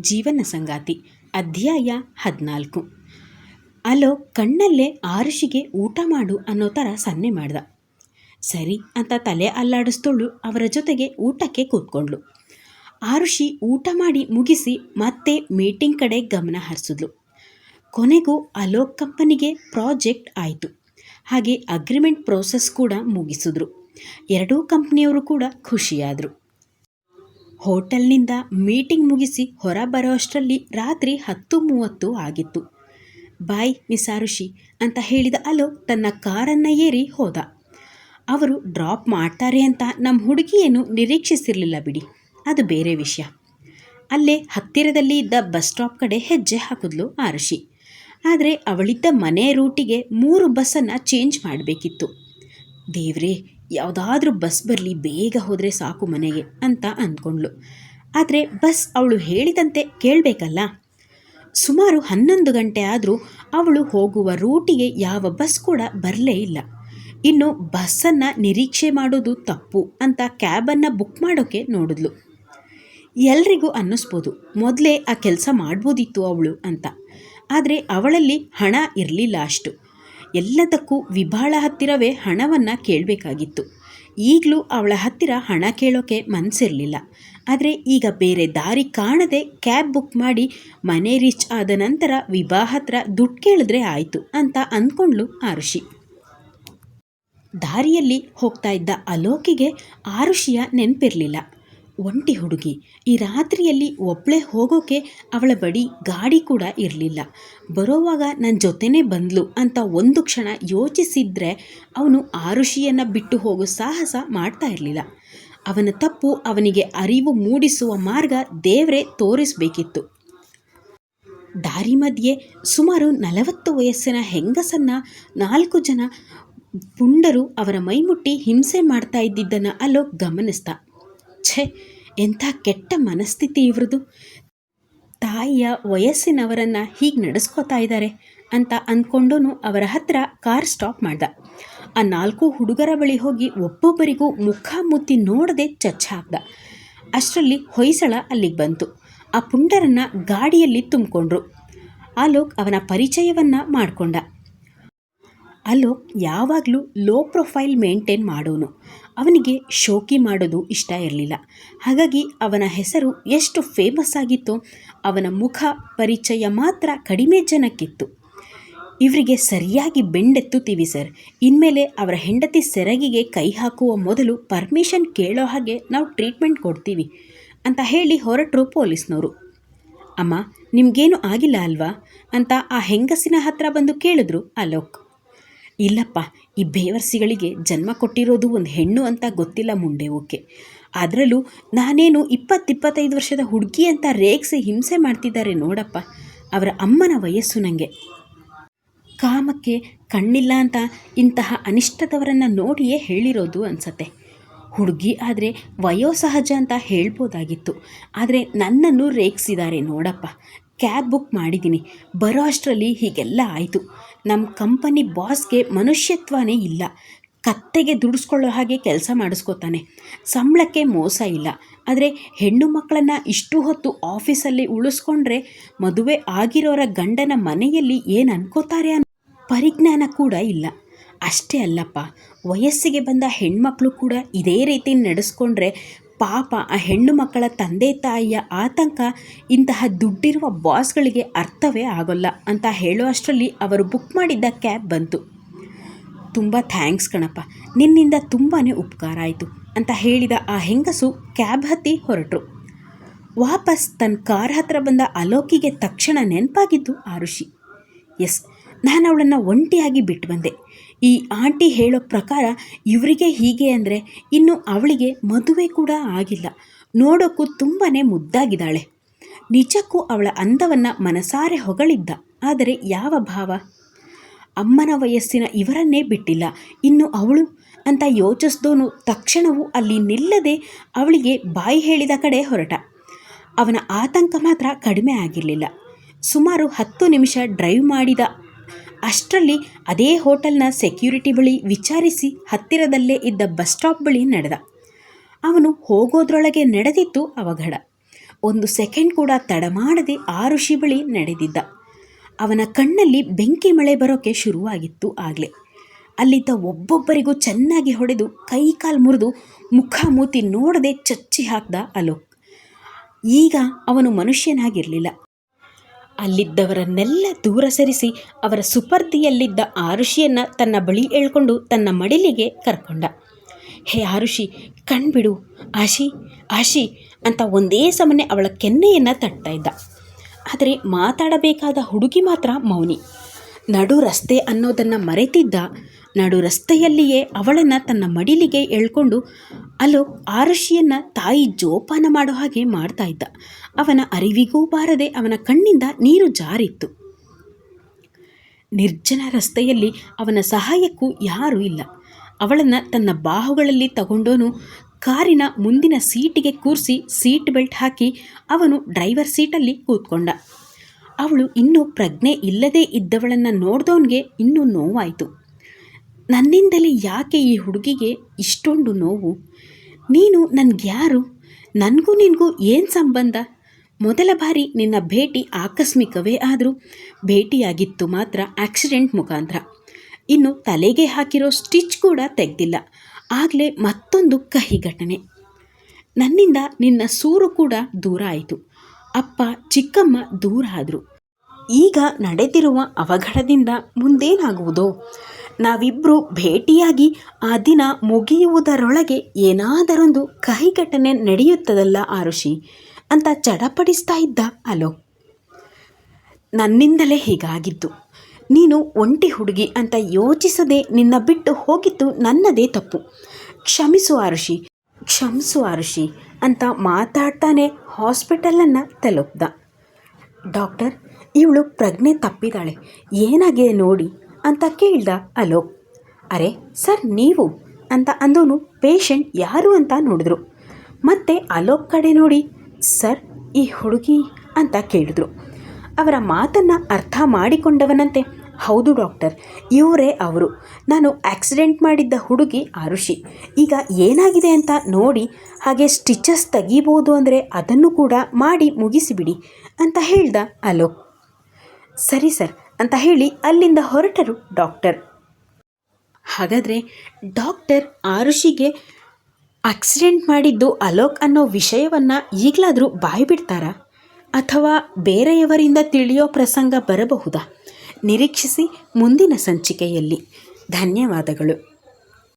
ಜೀವನ ಸಂಗಾತಿ, ಅಧ್ಯಾಯ ಹದಿನಾಲ್ಕು. ಅಲೋ, ಕಣ್ಣಲ್ಲೇ ಆರುಷಿಗೆ ಊಟ ಮಾಡು ಅನ್ನೋ ಥರ ಸನ್ನೆ ಮಾಡ್ದ. ಸರಿ, ಅಂತ ತಲೆ ಅಲ್ಲಾಡಿಸ್ತೋಳು ಅವರ ಜೊತೆಗೆ ಊಟಕ್ಕೆ ಕೂತ್ಕೊಂಡ್ಳು. ಆರುಷಿ ಊಟ ಮಾಡಿ ಮುಗಿಸಿ ಮತ್ತೆ ಮೀಟಿಂಗ್ ಕಡೆ ಗಮನ ಹರಿಸಿದ್ಲು. ಕೊನೆಗೂ ಅಲೋಕ್ ಕಂಪನಿಗೆ ಪ್ರಾಜೆಕ್ಟ್ ಆಯಿತು. ಹಾಗೆ ಅಗ್ರಿಮೆಂಟ್ ಪ್ರೋಸೆಸ್ ಕೂಡ ಮುಗಿಸಿದ್ರು. ಎರಡೂ ಕಂಪ್ನಿಯವರು ಕೂಡ ಖುಷಿಯಾದರು. ಹೋಟೆಲ್ನಿಂದ ಮೀಟಿಂಗ್ ಮುಗಿಸಿ ಹೊರ ಬರೋಷ್ಟರಲ್ಲಿ ರಾತ್ರಿ ಹತ್ತು ಮೂವತ್ತು ಆಗಿತ್ತು. ಬಾಯ್ ಮಿಸ್ ಆರುಷಿ ಅಂತ ಹೇಳಿದ ಅಲೋಕ್ ತನ್ನ ಕಾರನ್ನು ಏರಿ ಹೋದ. ಅವರು ಡ್ರಾಪ್ ಮಾಡ್ತಾರೆ ಅಂತ ನಮ್ಮ ಹುಡುಗಿಯನ್ನು ನಿರೀಕ್ಷಿಸಿರಲಿಲ್ಲ ಬಿಡಿ. ಅದು ಬೇರೆ ವಿಷಯ. ಅಲ್ಲೇ ಹತ್ತಿರದಲ್ಲಿ ಇದ್ದ ಬಸ್ ಸ್ಟಾಪ್ ಕಡೆ ಹೆಜ್ಜೆ ಹಾಕಿದ್ಲು ಆರುಷಿ. ಆದರೆ ಅವಳಿದ್ದ ಮನೆ ರೂಟಿಗೆ ಮೂರು ಬಸ್ಸನ್ನು ಚೇಂಜ್ ಮಾಡಬೇಕಿತ್ತು. ದೇವ್ರೇ ಯಾವುದಾದ್ರೂ ಬಸ್ ಬರಲಿ, ಬೇಗ ಹೋದರೆ ಸಾಕು ಮನೆಗೆ ಅಂತ ಅಂದ್ಕೊಂಡ್ಳು. ಆದರೆ ಬಸ್ ಅವಳು ಹೇಳಿದಂತೆ ಕೇಳಬೇಕಲ್ಲ? ಸುಮಾರು ಹನ್ನೊಂದು ಗಂಟೆ ಆದರೂ ಅವಳು ಹೋಗುವ ರೂಟಿಗೆ ಯಾವ ಬಸ್ ಕೂಡ ಬರಲೇ ಇಲ್ಲ. ಇನ್ನು ಬಸ್ಸನ್ನು ನಿರೀಕ್ಷೆ ಮಾಡೋದು ತಪ್ಪು ಅಂತ ಕ್ಯಾಬನ್ನು ಬುಕ್ ಮಾಡೋಕ್ಕೆ ನೋಡಿದ್ಲು. ಎಲ್ರಿಗೂ ಅನ್ನಿಸ್ಬೋದು, ಮೊದಲೇ ಆ ಕೆಲಸ ಮಾಡ್ಬೋದಿತ್ತು ಅವಳು ಅಂತ. ಆದರೆ ಅವಳಲ್ಲಿ ಹಣ ಇರಲಿಲ್ಲ ಅಷ್ಟು. ಎಲ್ಲದಕ್ಕೂ ವಿಭಾಳ ಹತ್ತಿರವೇ ಹಣವನ್ನು ಕೇಳಬೇಕಾಗಿತ್ತು. ಈಗಲೂ ಅವಳ ಹತ್ತಿರ ಹಣ ಕೇಳೋಕೆ ಮನಸ್ಸಿರಲಿಲ್ಲ ಆದರೆ ಈಗ ಬೇರೆ ದಾರಿ ಕಾಣದೆ ಕ್ಯಾಬ್ ಬುಕ್ ಮಾಡಿ ಮನೆ ರೀಚ್ ಆದ ನಂತರ ವಿಭಾ ಹತ್ರ ದುಡ್ಡು ಕೇಳಿದ್ರೆ ಆಯಿತು ಅಂತ ಅಂದ್ಕೊಂಡ್ಲು ಆರುಷಿ. ದಾರಿಯಲ್ಲಿ ಹೋಗ್ತಾ ಇದ್ದ ಅಲೋಕಿಗೆ ಆರುಷಿಯ ನೆನಪಿರಲಿಲ್ಲ. ಒಂಟಿ ಹುಡುಗಿ. ಈ ರಾತ್ರಿಯಲ್ಲಿ ಒಬ್ಬಳೇ ಹೋಗೋಕೆ ಅವಳ ಬಳಿ ಗಾಡಿ ಕೂಡ ಇರಲಿಲ್ಲ. ಬರೋವಾಗ ನನ್ನ ಜೊತೆನೇ ಬಂದ್ಲು ಅಂತ ಒಂದು ಕ್ಷಣ ಯೋಚಿಸಿದ್ರೆ ಅವನು ಆರುಷಿಯನ್ನು ಬಿಟ್ಟು ಹೋಗೋ ಸಾಹಸ ಮಾಡ್ತಾ ಇರಲಿಲ್ಲ. ಅವನ ತಪ್ಪು ಅವನಿಗೆ ಅರಿವು ಮೂಡಿಸುವ ಮಾರ್ಗ ದೇವರೇ ತೋರಿಸಬೇಕಿತ್ತು. ದಾರಿ ಮಧ್ಯೆ ಸುಮಾರು ನಲವತ್ತು ವಯಸ್ಸಿನ ಹೆಂಗಸನ್ನ ನಾಲ್ಕು ಜನ ಪುಂಡರು ಅವರ ಮೈಮುಟ್ಟಿ ಹಿಂಸೆ ಮಾಡ್ತಾ ಇದ್ದಿದ್ದನ್ನು ಅಲೋಕ್ ಗಮನಿಸ್ದ. ಛೇ, ಎಂಥ ಕೆಟ್ಟ ಮನಸ್ಥಿತಿ ಇವ್ರದ್ದು ತಾಯಿಯ ವಯಸ್ಸಿನವರನ್ನು ಹೀಗೆ ನಡೆಸ್ಕೋತಾ ಇದ್ದಾರೆ ಅಂತ ಅಂದ್ಕೊಂಡು ಅವರ ಹತ್ರ ಕಾರ್ ಸ್ಟಾಪ್ ಮಾಡ್ದ. ಆ ನಾಲ್ಕು ಹುಡುಗರ ಬಳಿ ಹೋಗಿ ಒಬ್ಬೊಬ್ಬರಿಗೂ ಮುಖ ಮುತ್ತಿ ನೋಡದೆ ಚಚ್ಚ ಹಾಕ್ದ ಅಷ್ಟರಲ್ಲಿ ಹೊಯ್ಸಳ ಅಲ್ಲಿಗೆ ಬಂತು. ಆ ಪುಂಡರನ್ನು ಗಾಡಿಯಲ್ಲಿ ತುಂಬಿಕೊಂಡ್ರು. ಆಲೋಕ್ ಅವನ ಪರಿಚಯವನ್ನು ಮಾಡಿಕೊಂಡ. ಅಲೋಕ್ ಯಾವಾಗಲೂ ಲೋ ಪ್ರೊಫೈಲ್ ಮೇಂಟೈನ್ ಮಾಡೋನು. ಅವನಿಗೆ ಶೋಕಿ ಮಾಡೋದು ಇಷ್ಟ ಇರಲಿಲ್ಲ. ಹಾಗಾಗಿ ಅವನ ಹೆಸರು ಎಷ್ಟು ಫೇಮಸ್ ಆಗಿತ್ತೋ ಅವನ ಮುಖ ಪರಿಚಯ ಮಾತ್ರ ಕಡಿಮೆ ಜನಕ್ಕಿತ್ತು. ಇವರಿಗೆ ಸರಿಯಾಗಿ ಬೆಂಡೆತ್ತುತ್ತೀವಿ ಸರ್. ಇನ್ಮೇಲೆ ಅವರ ಹೆಂಡತಿ ಸೆರಗಿಗೆ ಕೈ ಹಾಕುವ ಮೊದಲು ಪರ್ಮಿಷನ್ ಕೇಳೋ ಹಾಗೆ ನಾವು ಟ್ರೀಟ್ಮೆಂಟ್ ಕೊಡ್ತೀವಿ ಅಂತ ಹೇಳಿ ಹೊರಟರು ಪೊಲೀಸ್ನವರು. ಅಮ್ಮ, ನಿಮಗೇನು ಆಗಿಲ್ಲ ಅಲ್ವಾ? ಅಂತ ಆ ಹೆಂಗಸಿನ ಹತ್ರ ಬಂದು ಕೇಳಿದ್ರು ಅಲೋಕ್. ಇಲ್ಲಪ್ಪ, ಈ ಬೇವರ್ಸಿಗಳಿಗೆ ಜನ್ಮ ಕೊಟ್ಟಿರೋದು ಒಂದು ಹೆಣ್ಣು ಅಂತ ಗೊತ್ತಿಲ್ಲ ಮುಂಡೆ ಓಕೆ. ಅದರಲ್ಲೂ ನಾನೇನು ಇಪ್ಪತ್ತಿಪ್ಪತ್ತೈದು ವರ್ಷದ ಹುಡುಗಿ ಅಂತ ರೇಗಿಸಿ ಹಿಂಸೆ ಮಾಡ್ತಿದ್ದಾರೆ ನೋಡಪ್ಪ, ಅವರ ಅಮ್ಮನ ವಯಸ್ಸು ನನಗೆ ಕಾಮಕ್ಕೆ ಕಣ್ಣಿಲ್ಲ ಅಂತ ಇಂತಹ ಅನಿಷ್ಟದವರನ್ನು ನೋಡಿಯೇ ಹೇಳಿರೋದು ಅನಿಸತ್ತೆ. ಹುಡುಗಿ ಆದರೆ ವಯೋಸಹಜ ಅಂತ ಹೇಳ್ಬೋದಾಗಿತ್ತು, ಆದರೆ ನನ್ನನ್ನು ರೇಗಿಸಿದ್ದಾರೆ ನೋಡಪ್ಪ. ಕ್ಯಾಬ್ ಬುಕ್ ಮಾಡಿದ್ದೀನಿ, ಬರೋ ಅಷ್ಟರಲ್ಲಿ ಹೀಗೆಲ್ಲ ಆಯಿತು. ನಮ್ಮ ಕಂಪನಿ ಬಾಸ್ಗೆ ಮನುಷ್ಯತ್ವನೇ ಇಲ್ಲ. ಕತ್ತೆಗೆ ದುಡಿಸ್ಕೊಳ್ಳೋ ಹಾಗೆ ಕೆಲಸ ಮಾಡಿಸ್ಕೋತಾನೆ. ಸಂಬಳಕ್ಕೆ ಮೋಸ ಇಲ್ಲ. ಆದರೆ ಹೆಣ್ಣು ಮಕ್ಕಳನ್ನು ಇಷ್ಟು ಹೊತ್ತು ಆಫೀಸಲ್ಲಿ ಉಳಿಸ್ಕೊಂಡ್ರೆ ಮದುವೆ ಆಗಿರೋರ ಗಂಡನ ಮನೆಯಲ್ಲಿ ಏನು ಅನ್ಕೋತಾರೆ ಅನ್ನೋ ಪರಿಜ್ಞಾನ ಕೂಡ ಇಲ್ಲ. ಅಷ್ಟೇ ಅಲ್ಲಪ್ಪ, ವಯಸ್ಸಿಗೆ ಬಂದ ಹೆಣ್ಮಕ್ಳು ಕೂಡ ಇದೇ ರೀತಿ ನಡೆಸ್ಕೊಂಡ್ರೆ ಪಾಪ ಆ ಹೆಣ್ಣು ಮಕ್ಕಳ ತಂದೆ ತಾಯಿಯ ಆತಂಕ ಇಂತಹ ದುಡ್ಡಿರುವ ಬಾಸ್ಗಳಿಗೆ ಅರ್ಥವೇ ಆಗೋಲ್ಲ ಅಂತ ಹೇಳುವಷ್ಟರಲ್ಲಿ ಅವರು ಬುಕ್ ಮಾಡಿದ್ದ ಕ್ಯಾಬ್ ಬಂತು. ತುಂಬ ಥ್ಯಾಂಕ್ಸ್ ಕಣಪ್ಪ, ನಿನ್ನಿಂದ ತುಂಬಾ ಉಪಕಾರ ಆಯಿತು ಅಂತ ಹೇಳಿದ ಆ ಹೆಂಗಸು ಕ್ಯಾಬ್ ಹತ್ತಿ ಹೊರಟರು. ವಾಪಸ್ ತನ್ನ ಕಾರ್ ಹತ್ರ ಬಂದ ಅಲೋಕಿಗೆ ತಕ್ಷಣ ನೆನಪಾಗಿದ್ದು ಋಷಿ ಎಸ್, ನಾನು ಅವಳನ್ನು ಒಂಟಿಯಾಗಿ ಬಿಟ್ಟು ಬಂದೆ ಈ ಆಂಟಿ ಹೇಳೋ ಪ್ರಕಾರ ಇವರಿಗೆ ಹೀಗೆ ಅಂದರೆ ಇನ್ನು ಅವಳಿಗೆ ಮದುವೆ ಕೂಡ ಆಗಿಲ್ಲ. ನೋಡೋಕ್ಕೂ ತುಂಬಾ ಮುದ್ದಾಗಿದ್ದಾಳೆ. ನಿಜಕ್ಕೂ ಅವಳ ಅಂದವನ್ನು ಮನಸಾರೆ ಹೊಗಳಿದ್ದ. ಆದರೆ ಯಾವ ಭಾವ? ಅಮ್ಮನ ವಯಸ್ಸಿನ ಇವರನ್ನೇ ಬಿಟ್ಟಿಲ್ಲ. ಇನ್ನು ಅವಳು? ಅಂತ ಯೋಚಿಸ್ದೋನು ತಕ್ಷಣವೂ ಅಲ್ಲಿ ನಿಲ್ಲದೆ ಅವಳಿಗೆ ಬಾಯಿ ಹೇಳಿದ ಕಡೆ ಹೊರಟ. ಅವನ ಆತಂಕ ಮಾತ್ರ ಕಡಿಮೆ ಆಗಿರಲಿಲ್ಲ. ಸುಮಾರು ಹತ್ತು ನಿಮಿಷ ಡ್ರೈವ್ ಮಾಡಿದ ಅಷ್ಟರಲ್ಲಿ ಅದೇ ಹೋಟೆಲ್ನ ಸೆಕ್ಯೂರಿಟಿ ಬಳಿ ವಿಚಾರಿಸಿ ಹತ್ತಿರದಲ್ಲೇ ಇದ್ದ ಬಸ್ ಸ್ಟಾಪ್ ಬಳಿ ನಡೆದ. ಅವನು ಹೋಗೋದ್ರೊಳಗೆ ನಡೆದಿತ್ತು ಅವಘಡ. ಒಂದು ಸೆಕೆಂಡ್ ಕೂಡ ತಡ ಮಾಡದೆ ಋಷಿ ಬಳಿ ನಡೆದಿದ್ದ. ಅವನ ಕಣ್ಣಲ್ಲಿ ಬೆಂಕಿ ಮಳೆ ಬರೋಕ್ಕೆ ಶುರುವಾಗಿತ್ತು ಆಗಲೇ. ಅಲ್ಲಿದ್ದ ಒಬ್ಬೊಬ್ಬರಿಗೂ ಚೆನ್ನಾಗಿ ಹೊಡೆದು ಕೈ ಕಾಲು ಮುರಿದು ಮುಖ ಮೂತಿ ನೋಡದೆ ಚಚ್ಚಿ ಹಾಕ್ದ ಅಲೋಕ್. ಈಗ ಅವನು ಮನುಷ್ಯನಾಗಿರಲಿಲ್ಲ. ಅಲ್ಲಿದ್ದವರನ್ನೆಲ್ಲ ದೂರ ಸರಿಸಿ ಅವರ ಸುಪರ್ದಿಯಲ್ಲಿದ್ದ ಆರುಷಿಯನ್ನು ತನ್ನ ಬಳಿ ಎಳ್ಕೊಂಡು ತನ್ನ ಮಡಿಲಿಗೆ ಕರ್ಕೊಂಡ. ಹೇ ಆರುಷಿ, ಕಣ್ಬಿಡು. ಆಶಿ ಆಶಿ ಅಂತ ಒಂದೇ ಸಮನೆ ಅವಳ ಕೆನ್ನೆಯನ್ನು ತಟ್ತಾ ಇದ್ದ. ಆದರೆ ಮಾತಾಡಬೇಕಾದ ಹುಡುಗಿ ಮಾತ್ರ ಮೌನಿ. ನಡು ರಸ್ತೆ ಅನ್ನೋದನ್ನು ಮರೆತಿದ್ದ ನಡು ರಸ್ತೆಯಲ್ಲಿಯೇ ಅವಳನ್ನು ತನ್ನ ಮಡಿಲಿಗೆ ಎಳ್ಕೊಂಡು ಅಲೋ ಆರುಷಿಯನ್ನು ತಾಯಿ ಜೋಪಾನ ಮಾಡೋ ಹಾಗೆ ಮಾಡ್ತಾ ಇದ್ದ. ಅವನ ಅರಿವಿಗೂ ಬಾರದೆ ಅವನ ಕಣ್ಣಿಂದ ನೀರು ಜಾರಿತ್ತು. ನಿರ್ಜನ ರಸ್ತೆಯಲ್ಲಿ ಅವನ ಸಹಾಯಕ್ಕೂ ಯಾರೂ ಇಲ್ಲ. ಅವಳನ್ನು ತನ್ನ ಬಾಹುಗಳಲ್ಲಿ ತಗೊಂಡೋನು ಕಾರಿನ ಮುಂದಿನ ಸೀಟಿಗೆ ಕೂರಿಸಿ ಸೀಟ್ ಬೆಲ್ಟ್ ಹಾಕಿ ಅವನು ಡ್ರೈವರ್ ಸೀಟಲ್ಲಿ ಕೂತ್ಕೊಂಡ. ಅವಳು ಇನ್ನೂ ಪ್ರಜ್ಞೆ ಇಲ್ಲದೇ ಇದ್ದವಳನ್ನು ನೋಡ್ದವನಿಗೆ ಇನ್ನೂ ನೋವಾಯಿತು. ನನ್ನಿಂದಲೇ ಯಾಕೆ ಈ ಹುಡುಗಿಗೆ ಇಷ್ಟೊಂದು ನೋವು? ನೀನು ನನಗ್ಯಾರು ನನಗೂ ನಿನಗೂ ಏನು ಸಂಬಂಧ? ಮೊದಲ ಬಾರಿ ನಿನ್ನ ಭೇಟಿ ಆಕಸ್ಮಿಕವೇ ಆದರೂ ಭೇಟಿಯಾಗಿತ್ತು ಮಾತ್ರ ಆಕ್ಸಿಡೆಂಟ್ ಮುಖಾಂತರ. ಇನ್ನು ತಲೆಗೆ ಹಾಕಿರೋ ಸ್ಟಿಚ್ ಕೂಡ ತೆಗೆದಿಲ್ಲ. ಆಗಲೇ ಮತ್ತೊಂದು ಕಹಿ ಘಟನೆ. ನನ್ನಿಂದ ನಿನ್ನ ಸೂರು ಕೂಡ ದೂರ ಆಯಿತು. ಅಪ್ಪ ಚಿಕ್ಕಮ್ಮ ದೂರ ಆದರು. ಈಗ ನಡೆದಿರುವ ಅವಘಡದಿಂದ ಮುಂದೇನಾಗುವುದೋ? ನಾವಿಬ್ಬರು ಭೇಟಿಯಾಗಿ ಆ ದಿನ ಮುಗಿಯುವುದರೊಳಗೆ ಏನಾದರೊಂದು ಕಹಿ ಘಟನೆ ನಡೆಯುತ್ತದಲ್ಲ ಆರುಷಿ? ಅಂತ ಚಡಪಡಿಸ್ತಾ ಇದ್ದ ಅಲೋ. ನನ್ನಿಂದಲೇ ಹೀಗಾಗಿದ್ದು. ನೀನು ಒಂಟಿ ಹುಡುಗಿ ಅಂತ ಯೋಚಿಸದೆ ನಿನ್ನ ಬಿಟ್ಟು ಹೋಗಿದ್ದು ನನ್ನದೇ ತಪ್ಪು. ಕ್ಷಮಿಸು ಆರುಷಿ. ಕ್ಷಮಿಸು ಆರುಷಿ ಅಂತ ಮಾತಾಡ್ತಾನೆ ಹಾಸ್ಪಿಟಲನ್ನು ತಲುಪ್ದ. ಡಾಕ್ಟರ್, ಇವಳು ಪ್ರಜ್ಞೆ ತಪ್ಪಿದಾಳೆ. ಏನಾಗಿದೆ ನೋಡಿ? ಅಂತ ಕೇಳ್ದ ಅಲೋಕ್. ಅರೆ, ಸರ್, ನೀವು? ಅಂತ ಅಂದೋನು ಪೇಷಂಟ್ ಯಾರು ಅಂತ ನೋಡಿದ್ರು. ಮತ್ತೆ ಅಲೋಕ್ ಕಡೆ ನೋಡಿ, ಸರ್, ಈ ಹುಡುಗಿ? ಅಂತ ಕೇಳಿದ್ರು. ಅವರ ಮಾತನ್ನು ಅರ್ಥ ಮಾಡಿಕೊಂಡವನಂತೆ ಹೌದು ಡಾಕ್ಟರ್, ಇವರೇ ಅವರು. ನಾನು ಆಕ್ಸಿಡೆಂಟ್ ಮಾಡಿದ್ದ ಹುಡುಗಿ ಆರುಷಿ. ಈಗ ಏನಾಗಿದೆ ಅಂತ ನೋಡಿ ಹಾಗೆ ಸ್ಟಿಚಸ್ ತೆಗಿಬೋದು ಅಂದರೆ ಅದನ್ನು ಕೂಡ ಮಾಡಿ ಮುಗಿಸಿಬಿಡಿ ಅಂತ ಹೇಳ್ದ ಅಲೋಕ್ ಸರಿ ಸರ್, ಅಂತ ಹೇಳಿ ಅಲ್ಲಿಂದ ಹೊರಟರು ಡಾಕ್ಟರ್. ಹಾಗಾದರೆ ಡಾಕ್ಟರ್ ಆರುಷಿಗೆ ಆಕ್ಸಿಡೆಂಟ್ ಮಾಡಿದ್ದು ಅಲೋಕ್ ಅನ್ನೋ ವಿಷಯವನ್ನು ಈಗಲಾದರೂ ಬಾಯಿ ಬಿಡ್ತಾರಾ ಅಥವಾ ಬೇರೆಯವರಿಂದ ತಿಳಿಯೋ ಪ್ರಸಂಗ ಬರಬಹುದಾ? ನಿರೀಕ್ಷಿಸಿ ಮುಂದಿನ ಸಂಚಿಕೆಯಲ್ಲಿ. ಧನ್ಯವಾದಗಳು.